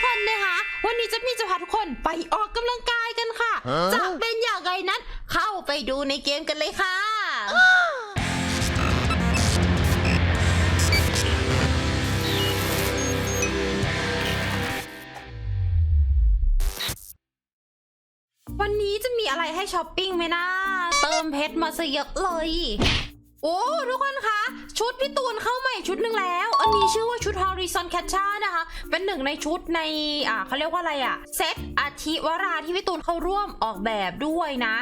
กคนนะคะ วันนี้จะมีจะพาทุกคนไปออกกำลังกายกันค่ะฮะจะเป็นอย่างไรนั้น เข้าไปดูในเกมกันเลยค่ะวันนี้จะมีอะไรให้ช้อปปิ้งไหมนะ เติมเพชรมาซะเยอะเลย โอ้ทุกคนคะ ชุดพี่ตูนเข้าใหม่ชุดหนึ่งแล้ว อันนี้ชื่อว่าชุด Horizon Catcher นะคะ เป็นหนึ่งในชุดในอ่าเขาเรียกว่าอะไรอะเซตอาทิวราที่พี่ตูนเข้าร่วมออกแบบด้วยนะ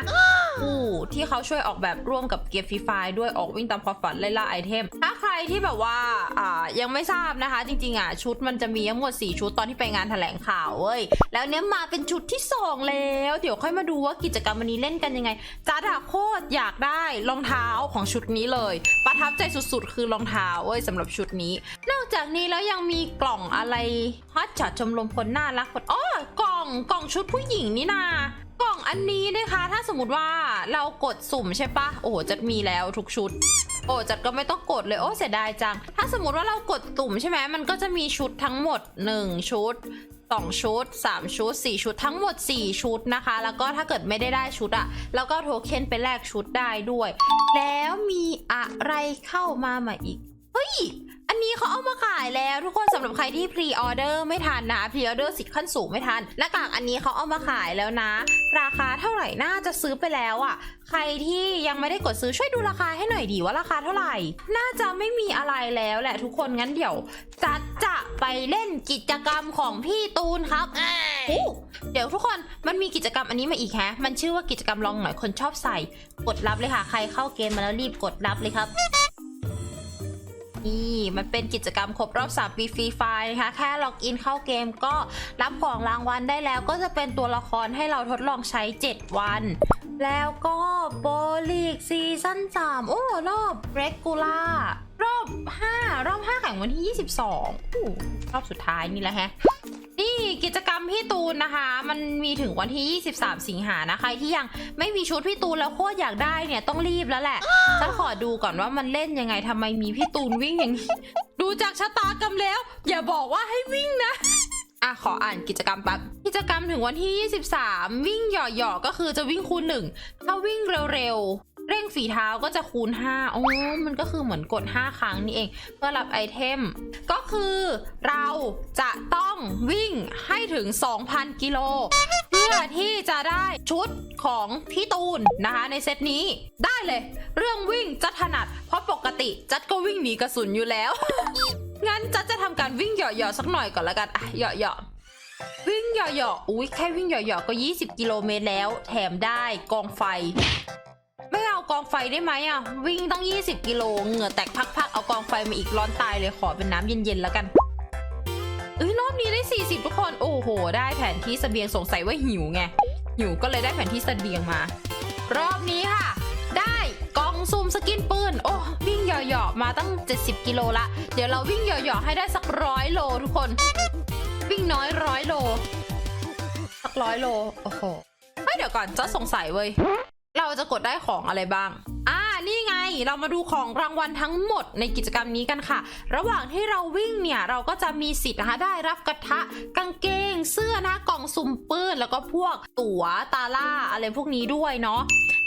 อู้ ที่เขาช่วยออกแบบร่วมกับเกียร์ฟีไฟด้วยออกวิ่งตามความฝันไล่ล่าไอเทม ถ้าใครที่แบบว่าอ่ายังไม่ทราบนะคะ จริงๆอะชุดมันจะมีทั้งหมด 4 ชุดตอนที่ไปงานแถลงข่าวเว้ยแล้วเนี้ยมาเป็นชุดที่ 2 แล้ว เดี๋ยวค่อยมาดูว่ากิจกรรมวันนี้เล่นกันยังไงจ้าดาโคตรอยากได้รองเท้าของชุดนี้เลย ประทับใจสุดๆ คือรองเท้าเว้ยสำหรับชุดนี้ นอกจากนี้แล้วยังมีกล่องอะไรฮอตจัดชมรมคนน่ารักคนอ้อกล่องกล่องชุดผู้หญิงนี่นา กล่องอันนี้นะคะ ถ้าสมมติว่าเรากดสุ่มใช่ปะโอ้โหจัดมีแล้วทุกชุด โอ้จัดก็ไม่ต้องกดเลยโอ้เสียดายจัง ถ้าสมมติว่าเรากดตุ่มใช่ไหมมันก็จะมีชุดทั้งหมด 1 ชุด2ชุด 3 ชุด 4 ชุดทั้งหมด 4 ชุดนะคะ แล้วก็ถ้าเกิดไม่ได้ได้ชุดอะแล้วก็โทเค็นไปแลกชุดได้ด้วย แล้วมีอะไรเข้ามาใหม่อีก เฮ้ย นนี้เขาเอามาขายแล้ว ทุกคนสำหรับใครที่พรีออเดอร์ไม่ทันนะพรีออเดอร์สิทธิ์ขั้นสูงไม่ทันหน้ากากอันนี้เขาเอามาขายแล้วนะ ราคาเท่าไหร่น่าจะซื้อไปแล้วอะ่ะ ใครที่ยังไม่ได้กดซื้อช่วยดูราคาให้หน่อยดีว่าราคาเท่าไหร่ น่าจะไม่มีอะไรแล้วแหละทุกคนงั้นเดี๋ยวจัดจะไปเล่นกิจกรรมของพี่ตูนครับอู้เดี๋ยวทุกคนมันมีกิจกรรมอันนี้มาอีกแฮะ มันชื่อว่ากิจกรรมลองหน่อยคนชอบใส่ กดรับเลยค่ะ ใครเข้าเกมมาแล้วรีบกดรับเลยครับ นี่มันเป็นกิจกรรมครบรอบ 3 ปีฟรีไฟล์นะคะ แค่ล็อกอินเข้าเกมก็รับของรางวัลได้แล้ว ก็จะเป็นตัวละครให้เราทดลองใช้ 7 วัน แล้วก็โบลีกซีซั่น3โอ้รอบเรกูล่ารอบ 5 รอบ 5 แข่งวันที่ 22อู้รอบสุดท้ายนี่แหละฮะ กิจกรรมพี่ตูนนะคะ มันมีถึงวันที่ 23 สิงหานะใครที่ยังไม่มีชุดพี่ตูนแล้วโคตรอยากได้เนี่ยต้องรีบแล้วแหละฉันขอดูก่อนว่ามันเล่นยังไงทำไมมีพี่ตูนวิ่งอย่างนี้ ดูจากชะตากรรมแล้ว อย่าบอกว่าให้วิ่งนะอะขออ่านกิจกรรมแป๊บกิจกรรมถึงวันที่ 23 วิ่งหย่อๆก็คือจะวิ่งคูณหนึ่งถ้าวิ่งเร็ว เร่งฝีเท้าก็จะคูณ5โอ้มันก็คือเหมือนกด 5 ครั้งนี่เอง เพื่อรับไอเทม ก็คือเราจะต้องวิ่งให้ถึง 2,000 กิโล เพื่อที่จะได้ชุดของพี่ตูนนะคะในเซตนี้ได้เลย เรื่องวิ่งจัดถนัด เพราะปกติจัดก็วิ่งหนีกระสุนอยู่แล้ว งั้นจัดจะทำการวิ่งเหยาะๆสักหน่อยก่อนละกันอะเหยาะๆวิ่งเหยาะๆอุ้ยแค่วิ่งเหยาะๆก็ 20 กิโลเมตรแล้ว แถมได้กองไฟ ไม่เอากองไฟได้ไหมอะ วิ่งต้อง 20 กิโลเหงื่อแตกพักๆ เอากองไฟมาอีกร้อนตายเลยขอเป็นน้ำเย็นๆแล้วกันเอ้ยรอบนี้ได้ 40 ทุกคน โอ้โห ได้แผนที่เสบียงสงสัยว่าหิวไง หิวก็เลยได้แผนที่เสบียงมา รอบนี้ค่ะ ได้กองซูมสกินปืน โอ้ วิ่งเหยาะๆมาตั้ง 70 กิโลละ เดี๋ยวเราวิ่งเหยาะๆให้ได้สักร้อยโลทุกคน วิ่งน้อยร้อยโล สักร้อยโล โอ้โหเฮ้ยเดี๋ยวก่อนจะสงสัยเว้ย เราจะกดได้ของอะไรบ้าง อะ นี่ไงเรามาดูของรางวัลทั้งหมดในกิจกรรมนี้กันค่ะ ระหว่างที่เราวิ่งเนี่ยเราก็จะมีสิทธิ์นะคะได้รับกระทะกางเกง เสื้อนะกล่องซุ่มปืนแล้วก็พวกตั๋วตาล่าอะไรพวกนี้ด้วยเนาะ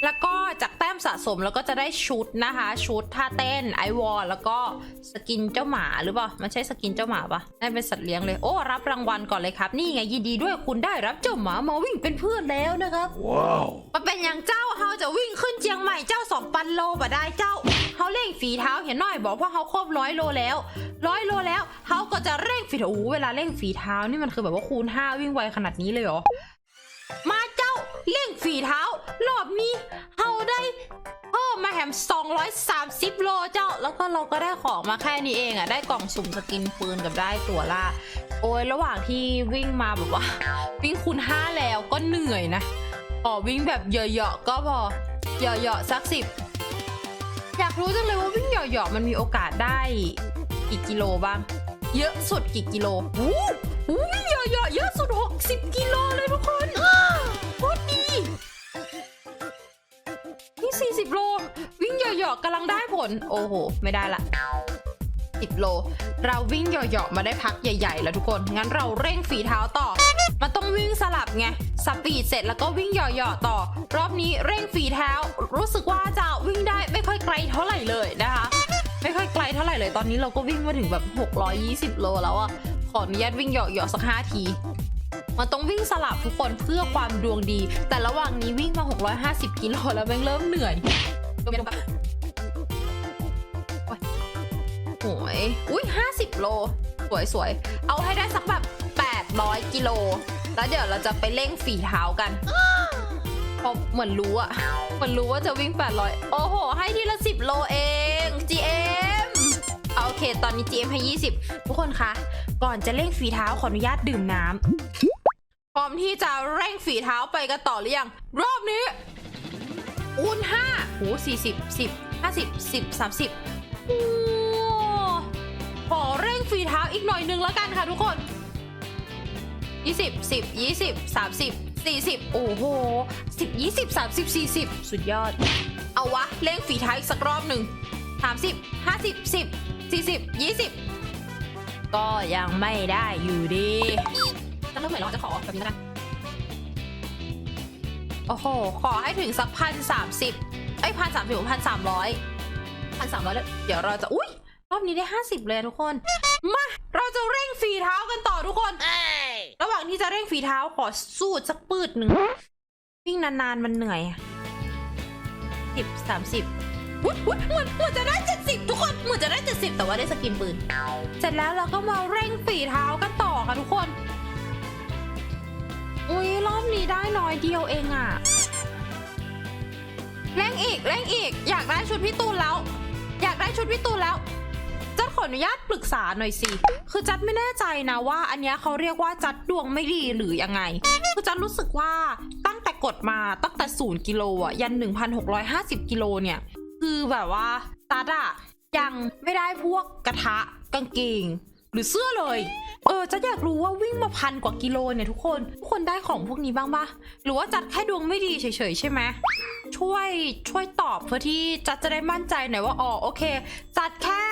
แล้วก็จากแต้มสะสมแล้วก็จะได้ชุดนะคะ ชุดท่าเต้นไอวอลแล้วก็สกินเจ้าหมาหรือเปล่ามันใช่สกินเจ้าหมาปะได้เป็นสัตว์เลี้ยงเลยโอ้รับรางวัลก่อนเลยครับ นี่ไงยินดีด้วยคุณได้รับเจ้าหมามาวิ่งเป็นเพื่อนแล้วนะครับ Wow. มันเป็นอย่างเจ้าเฮาจะวิ่งขึ้นเชียงใหม่เจ้าสองปันโลบ่ได้เจ้าเฮาเร่งฝีเท้าเห็นหน่อยบอกว่าเฮาครบร้อยโลแล้วร้อยโลแล้วเฮาก็จะเร่งฝีเท้าเวลาเร่งฝีเท้านี่มันคือแบบว่าคูณห้าวิ่งไวขนาดนี้เลยเหรอมาเจ้าเร่งฝีเท้ารอบนี้เฮาได้เพิ่มมาแถม230 โลเจ้า แล้วก็เราก็ได้ของมาแค่นี้เองอะได้กล่องสุ่มสกินปืนกับได้ตัวล่าโอ้ยระหว่างที่วิ่งมาแบบว่า วิ่งคูณห้าแล้วก็เหนื่อยนะขอวิ่งแบบเหยาะๆก็พอเหยาะๆสักสิบ อยากรู้จังเลยว่าวิ่งเหยาะๆมันมีโอกาสได้กี่กิโลบ้าง เยอะสุดกี่กิโลอู้หูวิ่งเหยาะๆเยอะสุด 60 กิโลเลยทุกคนโคตรดีนี่40 โล วิ่งเหยาะๆกำลังได้ผล โอ้โห ไม่ได้ละ10 โล เราวิ่งเหยาะๆมาได้พักใหญ่ ๆ แล้วทุกคน งั้นเราเร่งฝีเท้าต่อ มันต้องวิ่งสลับไงสปีดเสร็จแล้วก็วิ่งหยาะๆต่อ รอบนี้เร่งฝีเท้า รู้สึกว่าจะวิ่งได้ไม่ค่อยไกลเท่าไหร่เลยนะคะ ไม่ค่อยไกลเท่าไหร่เลยตอนนี้เราก็วิ่งมาถึงแบบ 620 โลแล้วอะขออนุญาตวิ่งหยาะๆสัก 5 ที มันต้องวิ่งสลับทุกคนเพื่อความดวงดี แต่ระหว่างนี้วิ่งมา 650 กิโลแล้วแม่งเริ่มเหนื่อยโอ้ยอุ้ย50 โล สวยๆ เอาให้ได้สักแบบ 800 กิโล แล้วเดี๋ยวเราจะไปเร่งฝีเท้ากันเพราะเหมือนรู้อะเหมือนรู้ว่าจะวิ่ง 800 โอ้โห ให้ทีละ 10 โลเอง GM เอาโอเค ตอนนี้ GM ให้ 20 ทุกคนคะ ก่อนจะเร่งฝีเท้าขออนุญาตดื่มน้ำพร้อมที่จะเร่งฝีเท้าไปกันต่อหรือยัง รอบนี้อูนห้าโหสี่สิบสิบห้าสิบสิบสามสิบโอ้ขอเร่งฝีเท้าอีกหน่อยหนึงแล้วกันค่ะทุกคน ยี่สิบสิบยี่สิบสามสิบสี่สิบโอ้โหสิบยี่สิบสามสิบสี่สิบสุดยอด เอาวะเร่งฝีเท้าอีกสักรอบหนึ่งสามสิบห้าสิบสิบสี่สิบยี่สิบก็ยังไม่ได้อยู่ดีจะเริ่มใหม่เราจะขอแบบนี้แล้วกันโอ้โห ขอให้ถึงสักพันสามสิบไอ้พันสามสิบพันสามร้อยพันสามร้อยแล้วเดี๋ยวเราจะ อุ้ยรอบนี้ได้ห้าสิบเลยทุกคน มา เราจะเร่งฝีเท้ากันต่อทุกคน ระหว่างที่จะเร่งฝีเท้าขอสู้สักปืดหนึ่ง วิ่งนานๆมันเหนื่อยสิบสามสิบอุ๊ยอุ๊ยเหมือนเหมือนจะได้เจ็ดสิบทุกคนเหมือนจะได้เจ็ดสิบแต่ว่าได้สกินปืน เสร็จแล้วเราก็มาเร่งฝีเท้ากันต่อค่ะทุกคน อุ้ยรอบนี้ได้น้อยเดียวเองอะเร่งอีกเร่งอีก อยากได้ชุดพี่ตูนแล้ว อยากได้ชุดพี่ตูนแล้ว ขออนุญาตปรึกษาหน่อยสิ คือจัดไม่แน่ใจนะว่า อันเนี้ยเขาเรียกว่าจัดดวงไม่ดีหรือยังไง คือจัดรู้สึกว่าตั้งแต่กดมาตั้งแต่ศูนย์กิโลอะยัน 1,650 กิโลเนี่ย คือแบบว่าจัดอะยังไม่ได้พวกกระทะกางเกงหรือเสื้อเลย เออจัดอยากรู้ว่าวิ่งมาพันกว่ากิโลเนี่ยทุกคน ทุกคนได้ของพวกนี้บ้างปะหรือว่าจัดแค่ดวงไม่ดีเฉยๆใช่ไหม ช่วยช่วยตอบเพื่อที่จัดจะได้มั่นใจหน่อยว่าอ๋อโอเค จัดแค่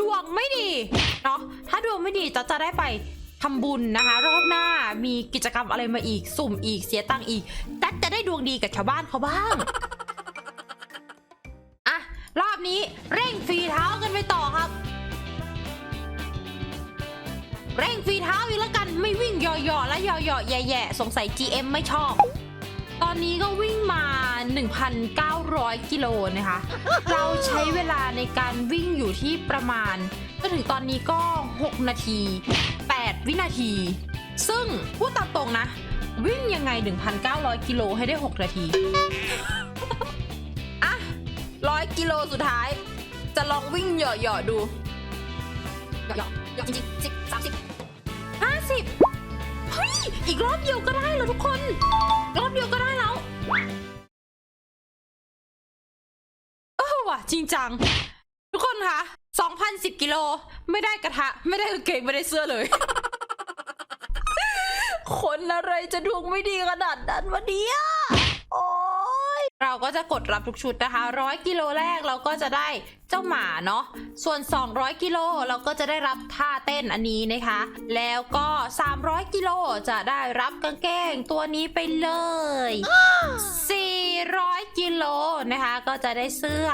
ดวงไม่ดีเนาะถ้าดวงไม่ดีจัดจะได้ไปทำบุญนะคะ รอบหน้ามีกิจกรรมอะไรมาอีกสุ่มอีกเสียตังค์อีกจัดจะได้ดวงดีกับชาวบ้านเขาบ้างอะรอบนี้เร่งฝีเท้ากันไปต่อครับ เร่งฝีเท้าอีกแล้วกันไม่วิ่งหย่อๆและหย่อๆแย่ๆสงสัย GM ไม่ชอบ ตอนนี้ก็วิ่งมา 1,900 กิโลนะคะ เราใช้เวลาในการวิ่งอยู่ที่ประมาณจนถึงตอนนี้ก็ 6 นาที 8 วินาที ซึ่งพูดตามตรงนะ วิ่งยังไง 1,900 กิโลให้ได้ 6 นาที อะ100กิโลสุดท้าย จะลองวิ่งเหยาะๆดูเหยาะๆเหยาะจริงๆสิบสามสิบห้าสิบเฮ้ย อีกรอบเดียวก็ได้เหรอทุกคน รอบเดียวก็ได้แล้ว เออว่ะจริงจัง ทุกคนคะ2,010กิโล ไม่ได้กระทะ ไม่ได้กางเกงไม่ได้เสื้อเลย คนอะไรจะดวงไม่ดีขนาดนั้นวะเนี่ย ก็จะกดรับทุกชุดนะคะ100กิโลแรกเราก็จะได้เจ้าหมาเนาะส่วน 200 กิโลเราก็จะได้รับท่าเต้นอันนี้นะคะ แล้วก็ 300 กิโลจะได้รับกางเกงตัวนี้ไปเลย 400 กิโลนะคะ ก็จะได้เสื้อ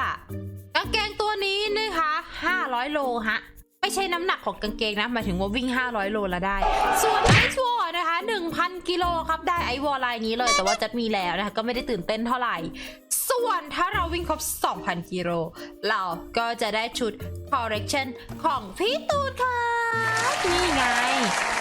กางเกงตัวนี้นะคะ 500 โลฮะ ไม่ใช่น้ำหนักของกางเกงนะหมายถึงว่าวิ่ง 500 โลแล้วได้ ส่วนไอซ์วอลนะคะ 1,000 กิโลครับได้ไอวอลลายนี้เลย แต่ว่าจัดมีแล้วนะคะ ก็ไม่ได้ตื่นเต้นเท่าไหร่ ส่วนถ้าเราวิ่งครบ 2,000 กิโลเราก็จะได้ชุด correction ของพี่ตูนค่ะนี่ไง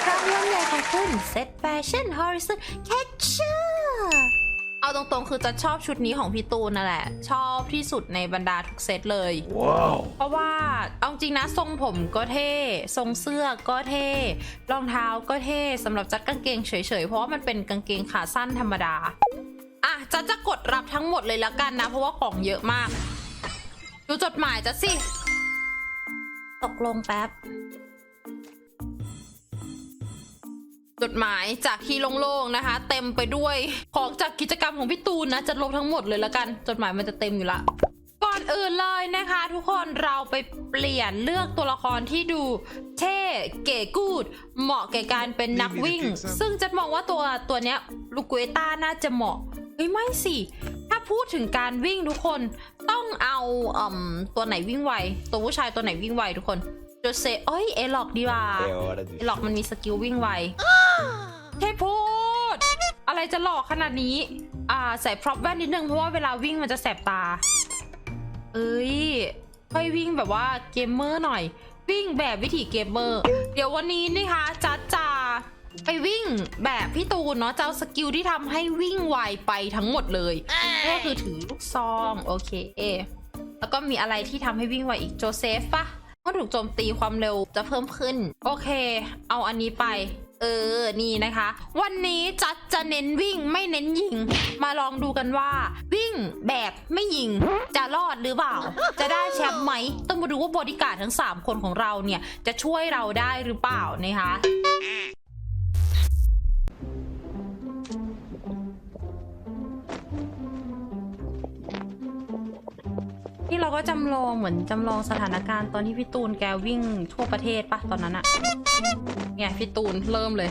รางวัลใหญ่ของคุณ Set Fashion Horizon Catcher าตรงๆ คือจะชอบชุดนี้ของพี่ตูนนั่นแหละ ชอบที่สุดในบรรดาทุกเซตเลย Wow. เพราะว่าเอาจริงนะทรงผมก็เท่ ทรงเสื้อก็เท่รองเท้าก็เท่สำหรับจัดกางเกงเฉยๆ เพราะว่ามันเป็นกางเกงขาสั้นธรรมดา อะจัดจะกดรับทั้งหมดเลยแล้วกันนะ เพราะว่าของเยอะมาก ดูจดหมายจัดสิ ตกลงแป๊บ จดหมายจากที่โล่งๆนะคะ เต็มไปด้วยของจากกิจกรรมของพี่ตูนนะจะลบทั้งหมดเลยแล้วกัน จดหมายมันจะเต็มอยู่ละก่อนอื่นเลยนะคะ ทุกคนเราไปเปลี่ยนเลือกตัวละครที่ดูเท่เก๋กูด เหมาะแก่การเป็นนักวิ่ง ซึ่งจะมองว่าตัวตัวเนี้ยลูกุเอต้าน่าจะเหมาะเฮ้ยไม่สิ ถ้าพูดถึงการวิ่งทุกคนต้องเอาอืมตัวไหนวิ่งไวตัวผู้ชายตัวไหนวิ่งไวทุกคน โจเซเอ้ยเอล็อกดีกว่า È ora di หลอกมันมีสกิลวิ่งไวเทพูด อะไรจะหลอกขนาดนี้ อ่าใส่พร็อพแว่นนิดนึงเพราะว่าเวลาวิ่งมันจะแสบตา เอ้ยค่อยวิ่งแบบว่าเกมเมอร์หน่อย วิ่งแบบวิถีเกมเมอร์ เดี๋ยววันนี้นะคะจัดจาไปวิ่งแบบพี่ตูนเนาะจะเอาสกิลที่ทำให้วิ่งไวไปทั้งหมดเลยก็คือถือลูกซองโอเค แล้วก็มีอะไรที่ทำให้วิ่งไวอีกโจเซฟปะ เมื่อถูกโจมตีความเร็วจะเพิ่มขึ้น โอเค เอาอันนี้ไป เออ นี่นะคะ วันนี้จัดจะเน้นวิ่งไม่เน้นยิง มาลองดูกันว่า วิ่งแบบไม่ยิง จะรอดหรือเปล่า จะได้แชมป์ไหม ต้องมาดูว่าบริการดทั้ง 3 คนของเราเนี่ย จะช่วยเราได้หรือเปล่านะคะ นี่เราก็จำลองเหมือนจำลองสถานการณ์ตอนที่พี่ตูนแกวิ่งทั่วประเทศปะตอนนั้นอะเนี่ยพี่ตูนเริ่มเลย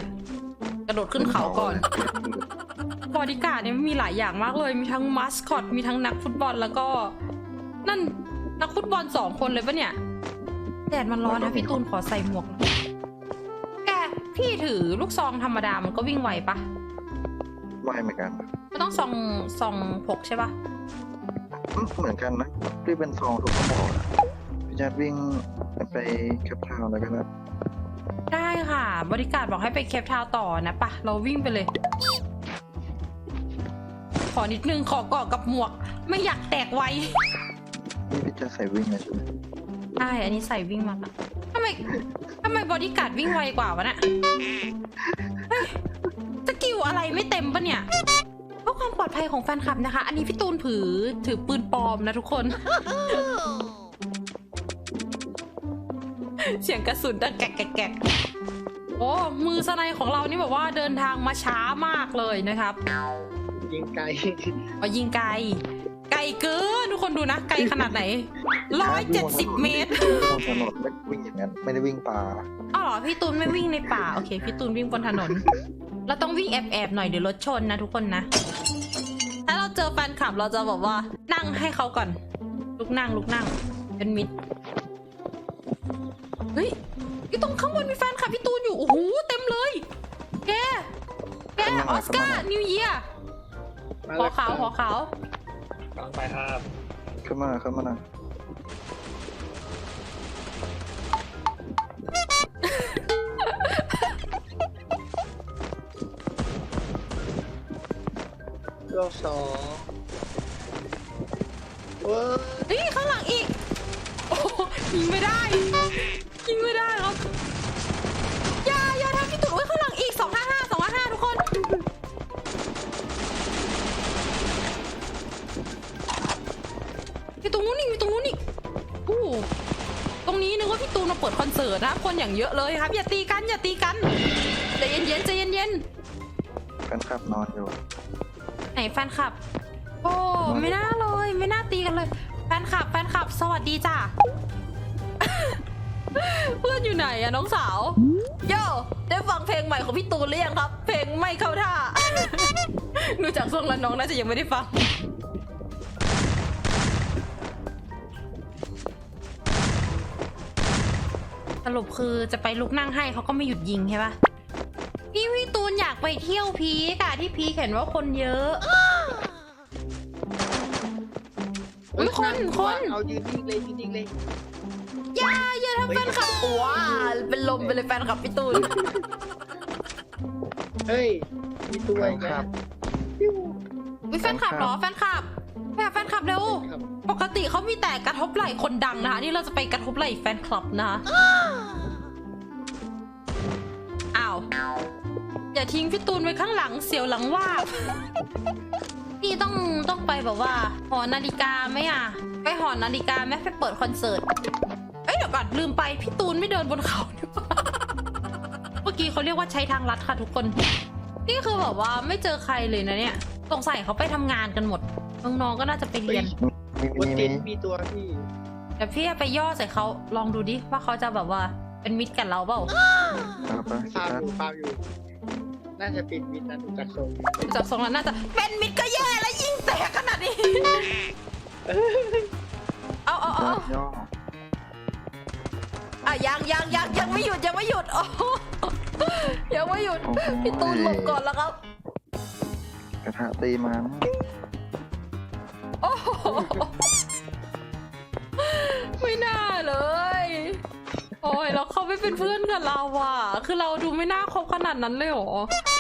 กระโดดขึ้นเขาก่อนบอดี้การ์ดเนี่ยมีหลายอย่างมากเลย มีทั้งมัสคอต มีทั้งนักฟุตบอลแล้วก็ นั่นนักฟุตบอลสองคนเลยปะเนี่ยแดดมันร้อนนะพี่ตูนขอใส่หมวกหน่อยแกพี่ถือลูกซองธรรมดามันก็วิ่งไวปะไม่เหมือนกัน ไม่ต้องซองซองพกใช่ปะอืม เหมือนกันนะที่เป็นซองทุกกระบอกอะพี่จัดวิ่งไปแคปทาวน์แล้วกันนะได้ค่ะ บริการดบอกให้ไปเคปทาวน์ต่อนะปะเราวิ่งไปเลย ขอนิดนึงขอเกาะกับหมวก ไม่อยากแตกไวนี่พี่จัดใส่วิ่งเลยใช่ไหมใช่อันนี้ใส่วิ่งมาค่ะทำไมทำไมบอดี้การ์ดวิ่งไวกว่าวะเนี่ยเฮ้ยสกิลอะไรไม่เต็มปะเนี่ยเพื่ อความปลอดภัยของแฟนคลับนะคะ อันนี้พี่ตูนถือถือปืนปลอมนะทุกคน เสียงกระสุนดังแกะแกะแกะโอ้ มือสไนของเรานี่แบบว่าเดินทางมาช้ามากเลยนะครับยิงไกลอ๋อยิงไกล ไกลเกินทุกคนดูนะ ไกลขนาดไหนร้อยเจ็ดสิบเมตรบนถนนไม่วิ่งอย่างนั้นไม่ได้วิ่งป่าอ้าวเหรอพี่ตูนไม่วิ่งในป่า โอเค พี่ตูนวิ่งบนถนน เราต้องวิ่งแอบๆหน่อยเดี๋ยวรถชนนะทุกคนนะ ถ้าเราเจอแฟนคลับเราจะบอกว่า นั่งให้เขาก่อน ลุกนั่งลุกนั่ง เป็นมิดเฮ้ยอยู่ตรงข้างบนมีแฟนคลับพี่ตูนอยู่ โอ้โห เต็มเลย แก แก ออสการ์ นิวเยียหัวขาวหัวขาวกำลังไปครับขึ้นมาขึ้นมาหน่อย รอบสองเว้ยเฮ้ยข้างหลังอีก โอ้โหยิงไม่ได้ยิงไม่ได้ครับอย่าอย่าทำพี่ตุ๋ยไว้ข้างหลังอีกสองห้าห้าสองห้าห้าทุกคน พี่ตูนนู้นนี่มีตรงนู้นนี่โอ้โหตรงนี้นึกว่าพี่ตูนมาเปิดคอนเสิร์ตนะคนอย่างเยอะเลยครับ อย่าตีกันอย่าตีกันใจเย็นๆใจเย็นๆแฟนคลับนอนอยู่ไห นแฟนคลับ โอ้ไม่น่าเลย ไม่น่าตีกันเลย แฟนคลับแฟนคลับ สวัสดีจ้ะ เพื่อนอยู่ไหนอะน้องสาว โย่ได้ฟังเพลงใหม่ของพี่ตูนหรือยังครับ เพลงไม่เข้าท่า ดูจากทรงแล้วน้องน่าจะยังไม่ได้ฟัง สรุปคือจะไปลุกนั่งให้เขาก็ไม่หยุดยิงใช่ปะพี่พี่ตูนอยากไปเที่ยวพีกอะที่พีคเห็นว่าคนเยอะอุ๊ยคนคนเอายืนนิ่งเลยยืนนิ่งเลยอย่าอย่าทำแฟนคลับว้าเป็นลมไปเลยแฟนคลับพี่ตูนเฮ้ยมีตัวแฟอีนกคลัแล้วบวิแฟนคลับเหรอแฟนคลับแฟนแฟนคลับเร็วครับ ปกติเขามีแต่กระทบไหล่คนดังนะคะนี่เราจะไปกระทบไหล่แฟนคลับนะคะอ้าว อย่าทิ้งพี่ตูนไว้ข้างหลังเสียวหลังว่าบพี่ต้องต้องไปแบบว่า หอนาฬิกาไหมอะ ไปหอนาฬิกาไหมไปเปิดคอนเสิร์ตเอ้ยเดี๋ยวก่อนลืมไปพี่ตูนไม่เดินบนเขานี่หว่าเมื่อกี้เขาเรียกว่าใช้ทางลัดค่ะทุกคน นี่คือแบบว่าไม่เจอใครเลยนะเนี่ยสงสัยเขาไปทำงานกันหมดน้องๆก็น่าจะไปเรียนมีบนมีติมีนมีตัวพี่เดี๋ยวพี่ไปย่อใส่เขาลองดูดิว่าเขาจะแบบว่าเป็นมิตรกับเราเปล่าเอาไปพี่ฟาร์มจัดอยู่ฟาร์มอยู่ น่าจะปิดมิดนะดูจากทรงจากทรงแล้วน่าจะเป็นมิตรก็แย่แล้วยิงแตกขนาดนี้ เอาเอาเอาจัดย่ออะยังยังยังยังไม่หยุดยังไม่หยุดโอ้โหยังไม่หยุดโอ้โหพี่ตูนหลบก่อนแล้วครับ กระทะตีมันโอ้โหไม่น่าเลย โอ้ยแล้วเขาไม่เป็นเพื่อนกับเราอะ คือเราดูไม่น่าคบขนาดนั้นเลยเหรอ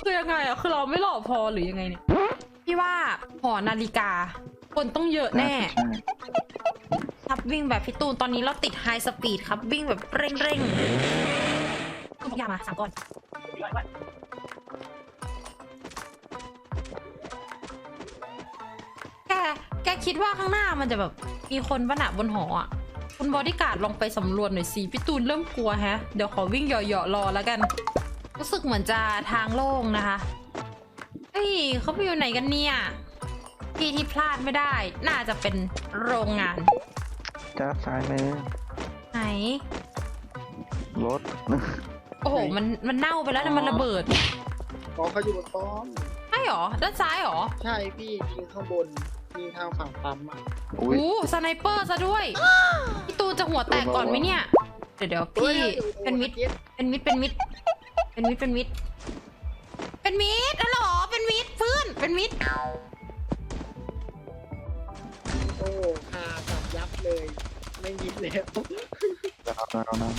คือยังไงอะ คือเราไม่หล่อพอหรือยังไงเนี่ยพี่ว่าหอนาฬิกา คนต้องเยอะแน่ใช่ครับวิ่งแบบพี่ตูนตอนนี้เราติดไฮสปีดครับวิ่งแบบเร่งเร่งๆทุกอย่างมาสามก้อนแกแกคิดว่าข้างหน้ามันจะแบบมีคนปะหนะบนหออะ คุณบอดี้การ์ดลองไปสำรวจหน่อยสิพี่ตูนเริ่มกลัวแฮะ เดี๋ยวขอวิ่งเหยาะๆรอแล้วกัน รู้สึกเหมือนจะทางโล่งนะคะ เฮ้ยเขาไปอยู่ไหนกันเนี่ยที่ที่พลาดไม่ได้ น่าจะเป็นโรงงานจัดซ้ายมือไหน รถ โอ้โห มัน มันเน่าไปแล้วนะมันระเบิด อ๋อเขาอยู่บนป้อม ใช่หรอ ด้านซ้ายหรอ ใช่พี่ยิงข้างบน ยิงทางฝั่งปั๊มอะอุ้ย โอ้สไนเปอร์ซะด้วย พี่ตูนจะหัวแตกก่อนไหมเนี่ย เดี๋ยวเดี๋ยวพี่เป็นมิดเป็นมิดเป็นมิดเป็นมิดเป็นมิดเป็นมิดอ๋อเหรอเป็นมิดเพื่อนเป็นมิดโอ้คาสับยับเลย ไม่ยิบแล้วเดี๋ยวเราเรานะ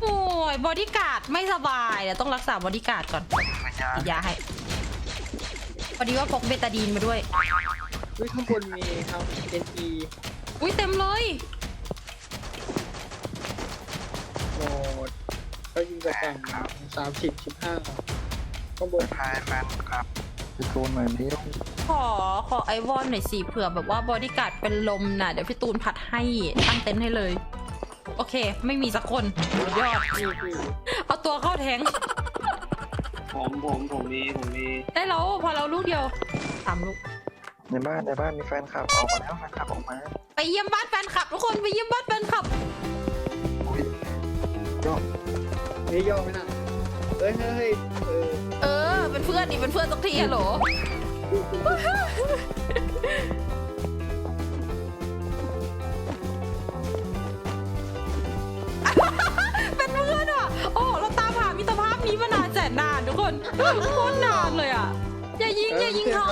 โอ้ยบอดี้การ์ดไม่สบายเดี๋ยวต้องรักษาบอดี้การ์ดก่อนไม่ยากฉีดยาให้ พอดีว่าพกเบตาดีนมาด้วยเฮ้ยข้างบนมีทำเอ็นอีอุ้ยเต็มเลย โหมดเขายิงกระจังสามสิบสิบห้าข้างบนทายแฟนครับพี่ตูนหน่อยเดียวขอขอไอวอนหน่อยสิเผื่อแบบว่าบอดี้การ์ดเป็นลมน่ะ เดี๋ยวพี่ตูนผัดให้ตั้งเต็นท์ให้เลย โอเค ไม่มีสักคนสุดยอดพี่พี่เอาตัวเข้าแทงค์ ผมผมผมมีผมมีได้แล้วพอเราลูกเดียวสามลูก ในบ้านในบ้านมีแฟนคลับออกมาแล้วแฟนคลับออกมาไปเยี่ยมบ้านแฟนคลับทุกคนไปเยี่ยมบ้านแฟนคลับอุ้ยย่อเฮ้ยย่อไม่น่ะเฮ้ยเฮ้ยเออเออเป็นเพื่อนดิเป็นเพื่อนสักทีฮัลโหล นานแสนนานทุกคนโคตรนานเลยอะ อย่ายิงอย่ายิงเขา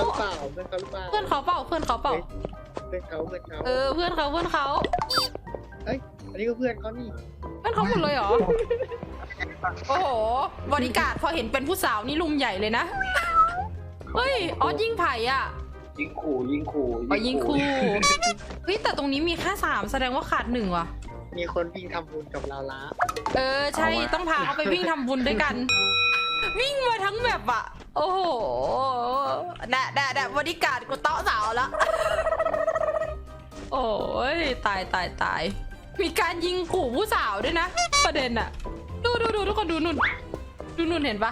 เพื่อนเขาหรือเปล่าเพื่อนเขาหรือเปล่าเพื่อนเขาเปล่าเพื่อนเขาเปล่า เพื่อนเขาเพื่อนเขาเออเพื่อนเขาเพื่อนเขา เอ้ยอันนี้ก็เพื่อนเขานี่เพื่อนเขาหมดเลยเหรอ โอ้โห บริการดพอเห็นเป็นผู้สาวนี่ลุมใหญ่เลยนะ เฮ้ย ออสยิงไผ่อะยิงขู่ยิงขู่อ๋อยิงคู่เฮ้ยแต่ตรงนี้มีแค่สามแสดงว่าขาดหนึ่งว่ะ มีคนวิ่งทำบุญกับเราละ เออใช่ต้องพาเขาไปวิ่งทำบุญด้วยกัน วิ่งมาทั้งแบบอะโอ้โหแดะแดะแดะบริการดกูเตาะสาวแล้วโอ้ยตายตายตายมีการยิงขู่ผู้สาวด้วยนะ ประเด็นอะดูดูดูทุกคนดูนุ่น ดูนุ่นเห็นปะ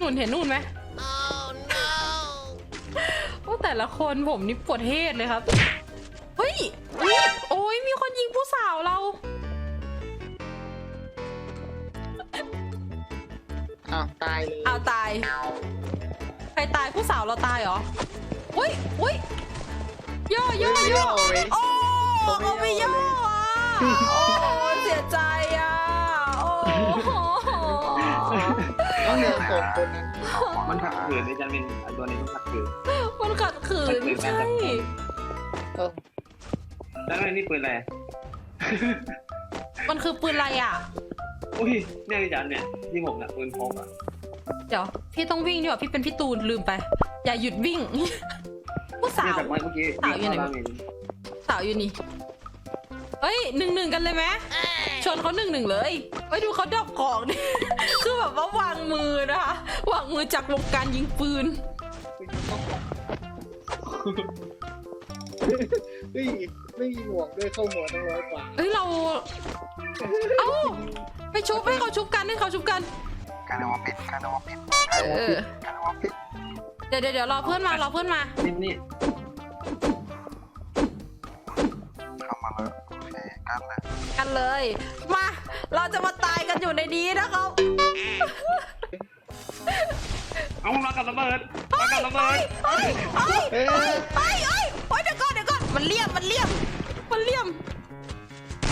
นุ่นเห็นนุ่นไหมโอ้แต่ละคนผมนี่ปวดเทศเลยครับ เฮ้ยเฮ้ยโอ้ยมีคนยิงผู้สาวเรา อ้าวตายเลย เอาตาย ใครตายผู้สาวเราตายเหรอ อุ้ยอุ้ยย่อย่อย่อเฮ้ยโอ้เขาไม่เขาไม่ย่ย่อออะโอ้เสียใจอะ โอ้ต้องเหลือสองคนนั้นมันขัดขืนในจันเป็นไอ้ตัวนี้มันขัดขืนมันขัดขืนขัดขืนใช่การจับกุมเออแล้วไอ้นี่ปืนอะไรมันคือปืนอะไรอะ อุ้ยเนี่ยพี่จันเนี่ยที่ผมเนี่ยปืนพกอะเดี๋ยวพี่ต้องวิ่งดีกว่าพี่เป็นพี่ตูนลืมไป อย่าหยุดวิ่ง ผู้สาเนี่ยวจากไว้เมื่อกี้สาวอยู่ไหนเข้รมเสาวอยู่นี่เฮ้ยหนึ่งหนึ่งกันเลยไหมชนเขาหนึ่งหนึ่งเลยเฮ้ยดูเขาดอกของดิ คือแบบว่าวางมือนะคะวางมือจากวงการยิงปืน เฮ้ย ไม่มีหมวกด้วยเข้าหัวตั้งร้อยกว่าเฮ้ยเรา เอ้าไปชุบให้เขาชุบกันให้เขาชุบกัน การเอามาปิดการเอามาปิดเออ การเอามาปิดเดี๋ยวเดี๋ยวเดี๋ยวรอเพื่อนมารอเพื่อนมา นี่นี่เข้ามาแล้วโอเคกันเลยกันเลย มา เราจะมาตายกันอยู่ในนี้นะครับเอามากับระเบิดมากับระเบิด เฮ้ยเฮ้ยเอ้ยเฮ้ยเฮ้ยเฮ้ยเดี๋ยวก่อนเดี๋ยวก่อน มันเลี่ยม มันเลี่ยม มันเลี่ยม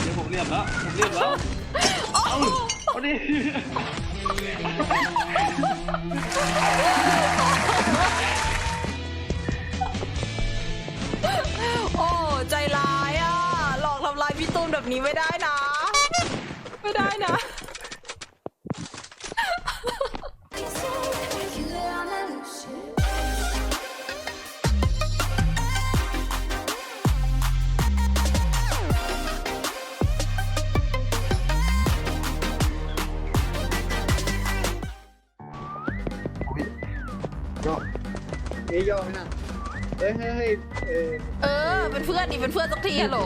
เดี๋ยวผมเรียบแล้ว ผมเรียบแล้ว โอ้โหเอาดิโอ้ใจร้ายอะ หลอกทำลายพี่ตูนแบบนี้ไม่ได้นะ ไม่ได้นะ เฮ้ยเฮ้ยเฮ้ยเออเออ เป็นเพื่อนดิเป็นเพื่อนสักทีฮัลโหล